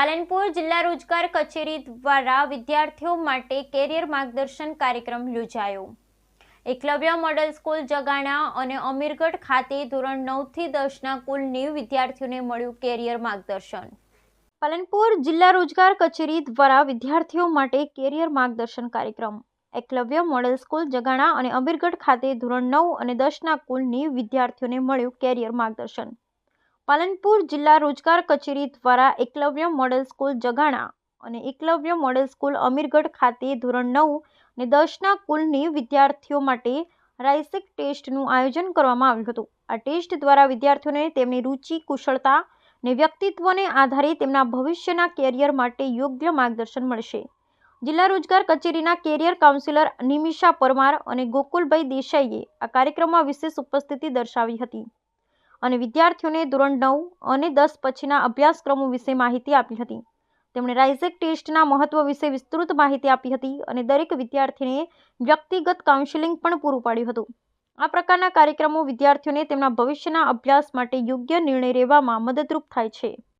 પાલનપુર જિલ્લા રોજગાર કચેરી દ્વારા વિદ્યાર્થીઓ માટે કેરિયર માર્ગદર્શન કાર્યક્રમ યોજાયો. એકલવ્ય મોડલ સ્કૂલ જગાણા અને અમીરગઢ ખાતે ધોરણ નવથી દસના કુલ નેવ વિદ્યાર્થીઓને મળ્યું કેરિયર માર્ગદર્શન. પાલનપુર જિલ્લા રોજગાર કચેરી દ્વારા વિદ્યાર્થીઓ માટે કેરિયર માર્ગદર્શન કાર્યક્રમ. એકલવ્ય મોડલ સ્કૂલ જગાણા અને અમીરગઢ ખાતે ધોરણ નવ અને દસના કુલ નેવ વિદ્યાર્થીઓને મળ્યું કેરિયર માર્ગદર્શન. પાલનપુર જિલ્લા રોજગાર કચેરી દ્વારા એકલવ્ય મોડલ સ્કૂલ જગાણા અને એકલવ્ય મોડલ સ્કૂલ અમીરગઢ ખાતે ધોરણ નવ અને દસના કુલની વિદ્યાર્થીઓ માટે રાઇસેક ટેસ્ટનું આયોજન કરવામાં આવ્યું હતું. આ ટેસ્ટ દ્વારા વિદ્યાર્થીઓને તેમની રુચિ, કુશળતા અને વ્યક્તિત્વને આધારે તેમના ભવિષ્યના કેરિયર માટે યોગ્ય માર્ગદર્શન મળશે. જિલ્લા રોજગાર કચેરીના કેરિયર કાઉન્સિલર નિમિષા પરમાર અને ગોકુલભાઈ દેસાઈએ આ કાર્યક્રમમાં વિશેષ ઉપસ્થિતિ દર્શાવી હતી. અને વિદ્યાર્થીઓને ધોરણ નવ અને દસ પછીના અભ્યાસક્રમો વિશે માહિતી આપી હતી. તેમણે રાઇઝેક ટેસ્ટના મહત્વ વિશે વિસ્તૃત માહિતી આપી હતી અને દરેક વિદ્યાર્થીને વ્યક્તિગત કાઉન્સેલિંગ પણ પૂરું પાડ્યું હતું. આ પ્રકારના કાર્યક્રમો વિદ્યાર્થીઓને તેમના ભવિષ્યના અભ્યાસ માટે યોગ્ય નિર્ણય લેવામાં મદદરૂપ થાય છે.